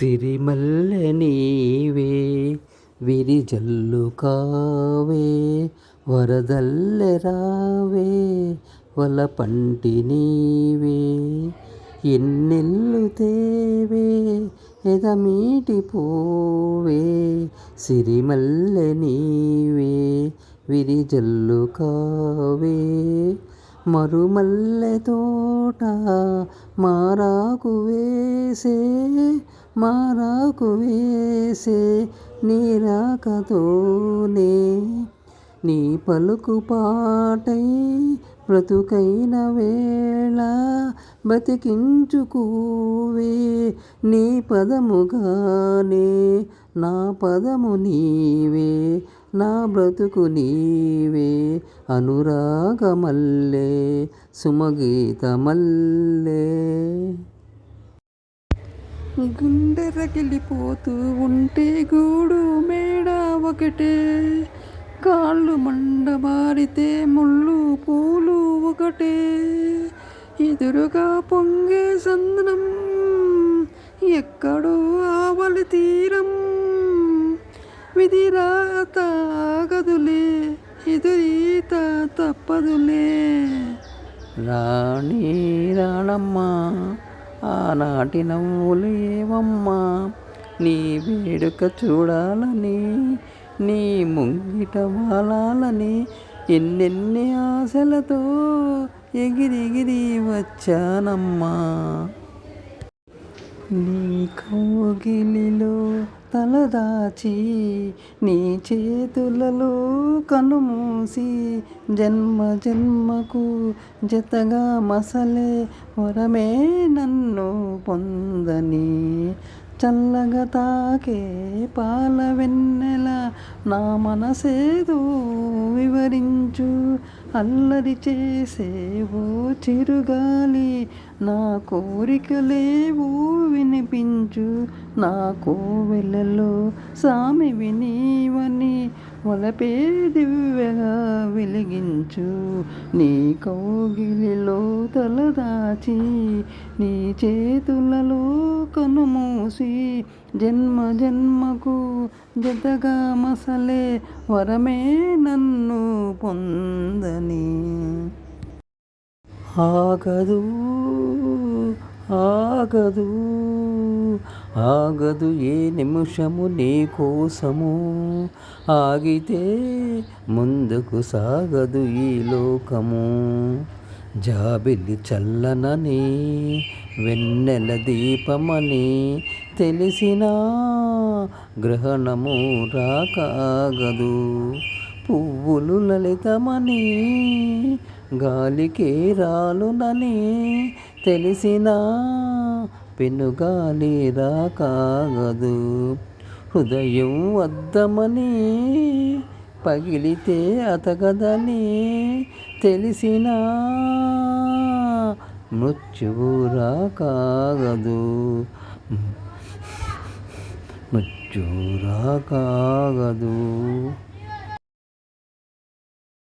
సిరిమల్లె నీవే విరిజల్లు కావే వరదల్లె రావే వలపంటి నీవే. ఎన్నెల్లు తేవే ఎదమీటి పోవే సిరిమల్లె నీవే విరిజల్లు కావే. మరుమల్లె తోట మారాకు వేసే మారాకు వేసే నీరాకతోనే. నీ పలుకు పాటై బ్రతుకైన వేళ బతికించుకోవే నీ పదముగానే నా పదము నీవే. నా బ్రతుకు నీవే అనురాగమల్లే సుమగీతమల్లే. గుండె రగిలిపోతూ ఉంటే గూడు మేడ ఒకటే. కాళ్ళు మండబారితే ముళ్ళు పూలు ఒకటే. ఎదురుగా పొంగే సందనం ఎక్కడో ఆవలి తీరం. విధిరాత గదులే ఎదురీత తప్పదులే. రాణి రాణమ్మ ఆనాటి నవ్వులు ఏవమ్మా నీ వేడుక చూడాలని నీ ముంగిట వాలాలని ఎన్నెన్ని ఆశలతో ఎగిరిగిరి వచ్చానమ్మా. నీ కోగిలిలో తలదాచి నీ చేతులలో కనుమూసి జన్మ జన్మకు జతగా మసలే వరమే నన్ను పొందని చల్లగా తాకే పాల వెన్నెల నా మనసేదో వివరించు. అల్లరి చేసేవో చిరుగాలి నా కోరికలేవో వినిపించు. నా కోవెలలో సామి వినీవని వలపే దివ్యగా వెలిగించు. నీ కౌగిలిలో తలదాచి నీ చేతులలో కనుమూసి జన్మ జన్మకు జతగా మసలే వరమే నన్ను పొందని. ఆగదు ఆగదు ఆగదు ఏ నిమిషము నీ కోసము. ఆగితే ముందుకు సాగదు ఈ లోకము. జాబిలి చల్లనని వెన్నెల దీపమని తెలిసిన గ్రహణము రాకాగదు. పువ్వులు లలితమని గాలికి రాలునని తెలిసిన పెనుగాలి రాకాగదు. హృదయం వద్దమని పగిలితే అతగదని తెలిసిన మృత్యువు రాకాగదు మృత్యువు రాకాగదు